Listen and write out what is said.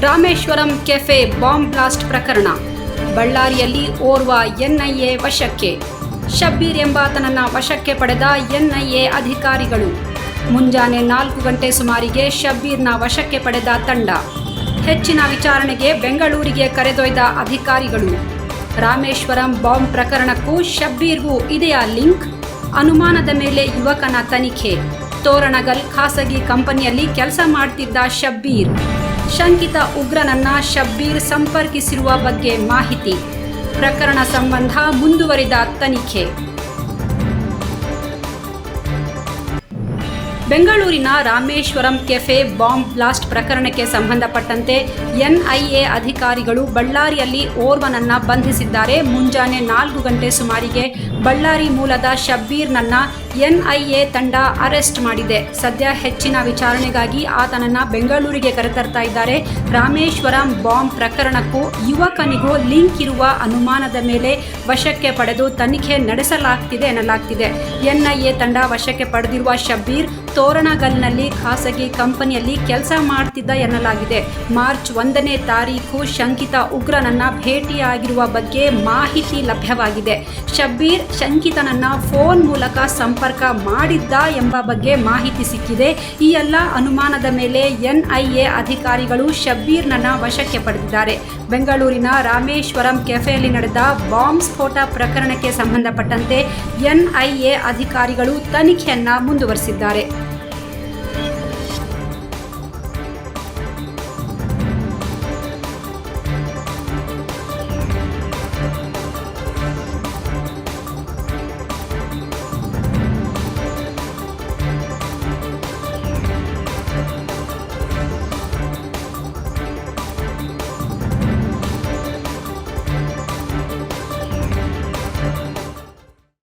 Rameswaram cafe bomb blast ಪ್ರಕರಣ. ಬಳ್ಳಾರಿಯಲ್ಲಿ ಓರ್ವ ಎನ್ಐಎ ವಶಕ್ಕೆ. ಶಬ್ಬೀರ್ ಎಂಬಾತನನ್ನ ವಶಕ್ಕೆ ಪಡೆದ ಎನ್ಐಎ ಅಧಿಕಾರಿಗಳು. ಮುಂಜಾನೆ ನಾಲ್ಕು ಗಂಟೆ ಸುಮಾರಿಗೆ ಶಬ್ಬೀರ್ನ ವಶಕ್ಕೆ ಪಡೆದ ತಂಡ. ಹೆಚ್ಚಿನ ವಿಚಾರಣೆಗೆ ಬೆಂಗಳೂರಿಗೆ ಕರೆದೊಯ್ದ ಅಧಿಕಾರಿಗಳು. ರಾಮೇಶ್ವರಂ ಬಾಂಬ್ ಪ್ರಕರಣಕ್ಕೂ ಶಬ್ಬೀರ್ಗೂ ಇದೆಯಾ ಲಿಂಕ್. ಅನುಮಾನದ ಮೇಲೆ ಯುವಕನ ತನಿಖೆ. ತೋರಣಗಲ್ ಖಾಸಗಿ ಕಂಪನಿಯಲ್ಲಿ ಕೆಲಸ ಮಾಡ್ತಿದ್ದ ಶಬ್ಬೀರ್. ಶಂಕಿತ ಉಗ್ರನನ್ನ ಶಬ್ಬೀರ್ ಸಂಪರ್ಕಿಸಿರುವ ಬಗ್ಗೆ ಮಾಹಿತಿ. ಪ್ರಕರಣ ಸಂಬಂಧ ಮುಂದುವರಿದ ತನಿಖೆ. ಬೆಂಗಳೂರಿನ ರಾಮೇಶ್ವರಂ ಕೆಫೆ ಬಾಂಬ್ ಬ್ಲಾಸ್ಟ್ ಪ್ರಕರಣಕ್ಕೆ ಸಂಬಂಧಪಟ್ಟಂತೆ ಎನ್ಐಎ ಅಧಿಕಾರಿಗಳು ಬಳ್ಳಾರಿಯಲ್ಲಿ ಓರ್ವನನ್ನ ಬಂಧಿಸಿದ್ದಾರೆ. ಮುಂಜಾನೆ ನಾಲ್ಕು ಗಂಟೆ ಸುಮಾರಿಗೆ ಬಳ್ಳಾರಿ ಮೂಲದ ಶಬ್ಬೀರ್ನನ್ನ ಎನ್ಐಎ ತಂಡ ಅರೆಸ್ಟ್ ಮಾಡಿದೆ. ಸದ್ಯ ಹೆಚ್ಚಿನ ವಿಚಾರಣೆಗಾಗಿ ಆತನನ್ನ ಬೆಂಗಳೂರಿಗೆ ಕರೆತರ್ತಾ ಇದ್ದಾರೆ. ರಾಮೇಶ್ವರಂ ಬಾಂಬ್ ಪ್ರಕರಣಕ್ಕೂ ಯುವಕನಿಗೂ ಲಿಂಕ್ ಇರುವ ಅನುಮಾನದ ಮೇಲೆ ವಶಕ್ಕೆ ಪಡೆದು ತನಿಖೆ ನಡೆಸಲಾಗ್ತಿದೆ ಎನ್ನಲಾಗ್ತಿದೆ ಎನ್ಐಎ ತಂಡ ವಶಕ್ಕೆ ಪಡೆದಿರುವ ಶಬ್ಬೀರ್ ತೋರಣಗಲ್ನಲ್ಲಿ ಖಾಸಗಿ ಕಂಪನಿಯಲ್ಲಿ ಕೆಲಸ ಮಾಡ್ತಿದ್ದ ಎನ್ನಲಾಗಿದೆ. ಮಾರ್ಚ್ ಒಂದನೇ ತಾರೀಕು ಶಂಕಿತ ಉಗ್ರನನ್ನ ಭೇಟಿಯಾಗಿರುವ ಬಗ್ಗೆ ಮಾಹಿತಿ ಲಭ್ಯವಾಗಿದೆ. ಶಬ್ಬೀರ್ ಶಂಕಿತನನ್ನ ಫೋನ್ ಮೂಲಕ ಸಂಪರ್ಕ ಮಾಡಿದ್ದ ಎಂಬ ಬಗ್ಗೆ ಮಾಹಿತಿ ಸಿಕ್ಕಿದೆ. ಈ ಎಲ್ಲ ಅನುಮಾನದ ಮೇಲೆ ಎನ್ಐಎ ಅಧಿಕಾರಿಗಳು ಶಬ್ಬೀರ್ನನ್ನ ವಶಕ್ಕೆ ಪಡೆದಿದ್ದಾರೆ. ಬೆಂಗಳೂರಿನ ರಾಮೇಶ್ವರಂ ಕೆಫೆಯಲ್ಲಿ ನಡೆದ ಬಾಂಬ್ ಸ್ಫೋಟ ಪ್ರಕರಣಕ್ಕೆ ಸಂಬಂಧಪಟ್ಟಂತೆ ಎನ್ಐಎ ಅಧಿಕಾರಿಗಳು ತನಿಖೆಯನ್ನ ಮುಂದುವರೆಸಿದ್ದಾರೆ.